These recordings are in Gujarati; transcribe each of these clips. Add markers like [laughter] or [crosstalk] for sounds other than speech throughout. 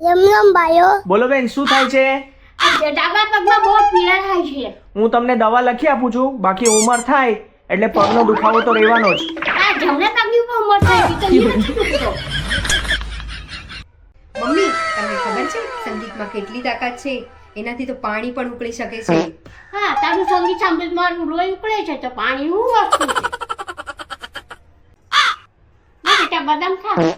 એમ એમ ભાઈઓ. બોલો બેન શું થાય છે? આ ડાબા પગમાં બહુ પીડા થાય છે. હું તમને દવા લખી આપું છું બાકી ઉંમર થાય એટલે પગનો દુખાવો તો રહેવાનો જ. આ જમણા પગની ઉપર ઉંમર થાય તો [laughs] મમ્મી તમને ખબર છે સંગીતમાં કેટલી તાકાત છે? એનાથી તો પાણી પણ ઉકળી શકે છે. હા તારું સંગીત સાંભળી મારું લોહી ઉકળે છે તો પાણી હું વસ્તુ છે? [laughs] બેટા બદામ ખા.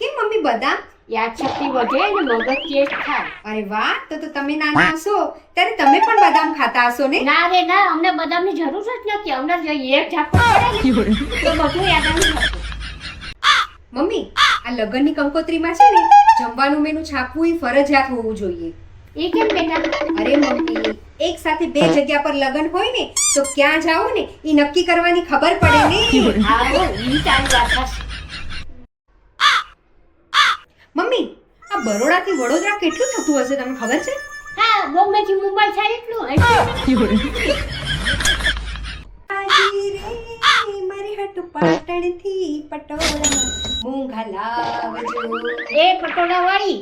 કેમ મમ્મી બદામ? યાદશક્તિ વધે ને મગજ તેજ થાય. અરે વાહ તો તો તમે નાના હશો. ત્યારે તમે પણ બદામ ખાતા હશો ને? ના રે ના અમને બદામની જરૂર જ નથી. અમને જો એક ઝાપટો પડે તો બધું યાદ આવી મમ્મી આ લગનની કંકોત્રીમાં છે ને જમવાનું મેનુ છાપવું એ ફરજિયાત હોવું જોઈએ. એ કેમ બેટા? અરે મમ્મી એક સાથે બે જગ્યા પર લગન હોય ને તો ક્યાં જાઓ ને એ નક્કી કરવાની ખબર પડે ને. આવો ઈ તારી વાત હશે મમ્મી આ બરોડાથી વડોદરા કેટલું થતું હશે તમને ખબર છે? હા બોમ્બેથી મુંબઈ થાય એટલું મારી હટ પાટણથી પટોળા મૂંગા લાવજો એ પટોળા વાળી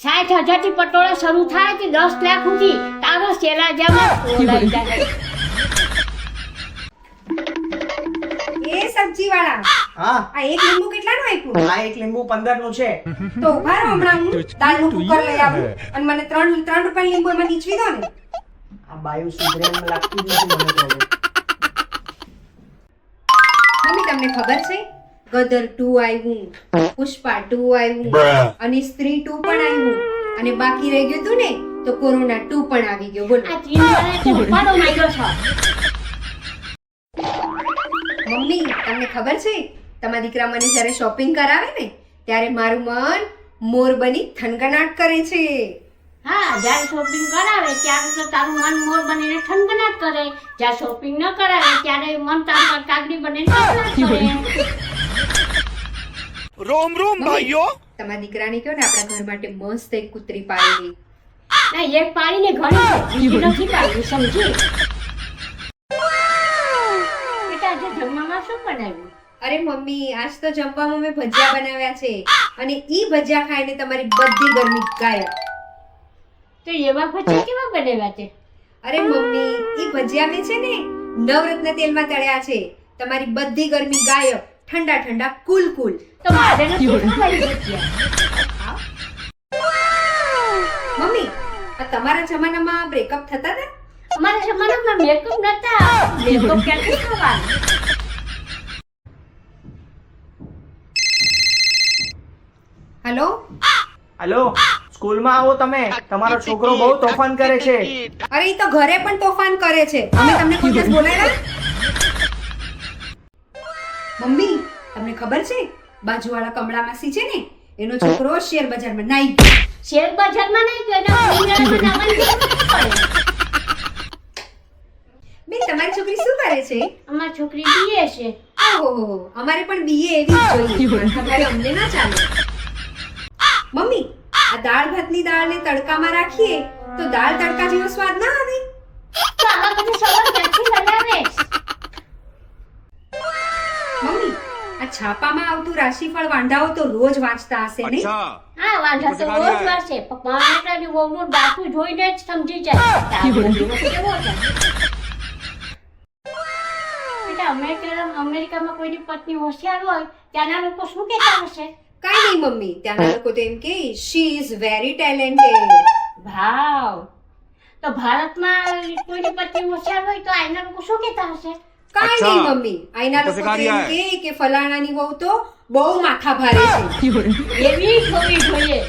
સાઠ હજારથી પટોળા શરૂ થાય કે દસ લાખ સુધી તારો શેલા જમા [laughs] એ સબ્જી વાળા હા. આ એક લીંબુ આપ્યું આ એક લીંબુ પંદરનું છે. તો ઊભા રહો હમણાં હું દાળનું કુકર લઈ આવું અને મને ત્રણ ત્રણ રૂપિયા લીંબુ એમાં નીચવી દો ને. આ બાયુ સુધરે લાગતી નથી મને તો મમ્મી તમને ખબર છે? ગદર 2 આવ્યું પુષ્પા ટુ આવ્યું અને સ્ત્રી ટુ પણ આવ્યું અને બાકી રહી ગયું હતું ને તો કોરોના ટુ પણ આવી ગયો. બોલો. આ ત્રણ જણા તો ઉપાડો માંગ્યો છો મમ્મી તમને ખબર છે? તમારા દીકરા મને જ્યારે શોપિંગ કરાવે ને ત્યારે મારું મન મોર બની થનગનાટ કરે છે. હા જ્યારે શોપિંગ કરાવે ત્યારે તો તારું મન મોર બનીને થનગનાટ કરે. જ્યારે શોપિંગ ન કરાવે ત્યારે મન તારું કાગડી બનીને રોમ રોમ ભાઈઓ. તમારા દીકરાની કહો ને આપણા ઘર માટે મસ્ત એક કૂતરી પાળેલી ના એ પાળીને ઘણી બીજી નથી પાળી સમજી? બેટા આજે જમવામાં શું બનાવ્યું? અરે મમ્મી આજ તો જમવામાં મેં ભજીયા બનાવ્યા છે. અને ઈ ભજીયા ખાઈને તમારી બધી ગરમી ગાયબ. તો એવા ભજીયા કેવા બનાવ્યા છે? અરે મમ્મી ઈ ભજીયા મેં છે ને નવરત્ન તેલમાં તળ્યા છે. તમારી બધી ગરમી ગાયબ. ઠંડા ઠંડા કુલ કુલ. તો મારે મમ્મી આ તમારા જમાનામાં બ્રેકઅપ થતા હતા? અમારા જમાનામાં મેકઅપ નતા. મેકઅપ ક્યાંથી થવાનું હલો? હલો સ્કૂલમાં આવો તમે. તમારો છોકરો બહુ તોફાન કરે છે. અરે એ તો ઘરે પણ તોફાન કરે છે. અમે તમને કોઈ દિવસ બોલાવ્યા? મમ્મી તમને ખબર છે? બાજુવાળા કમળા માસી છે ને એનો છોકરો શેર બજારમાં નાઈ ગયો. શેર બજારમાં નહીં ગયો બેન તમારી છોકરી શું કરે છે? અમારી છોકરી બીએ છે. ઓહો અમારે પણ બીએ એવી જ જોઈએ. [laughs] તમારે અમને ના ચાલે. આ દાળ ભાતની દાળને તડકામાં રાખીએ તો દાળ તડકા જેવો સ્વાદ ના આવે. મમ્મી આ છાપામાં આવતું રાશિફળ વાંઢાઓ તો રોજ વાંચતા હશે ને? હા વાંઢા તો રોજ વાંચે. પાંદડાની વહુનું ડાકુ જોઈને જ સમજી જાય. અમેરિકા અમેરિકામાં કોઈની પત્ની હોશિયાર હોય ત્યાંના લોકો શું કહેતા હશે? કાઈ નહીં મમ્મી. ત્યાંના લોકો તો એમ કે શી ઇઝ વેરી ટેલેન્ટેડ ભાવ તો ભારતમાં કોઈની પત્ની હોશિયાર હોય તો આઈના લોકો શું કહેતા હશે? કાઈ નહીં મમ્મી. આઈના લોકો તો એમ કે કે ફલાણાની વહુ તો બહુ માથા ભારે છે. એવી જ હોવી જોઈએ.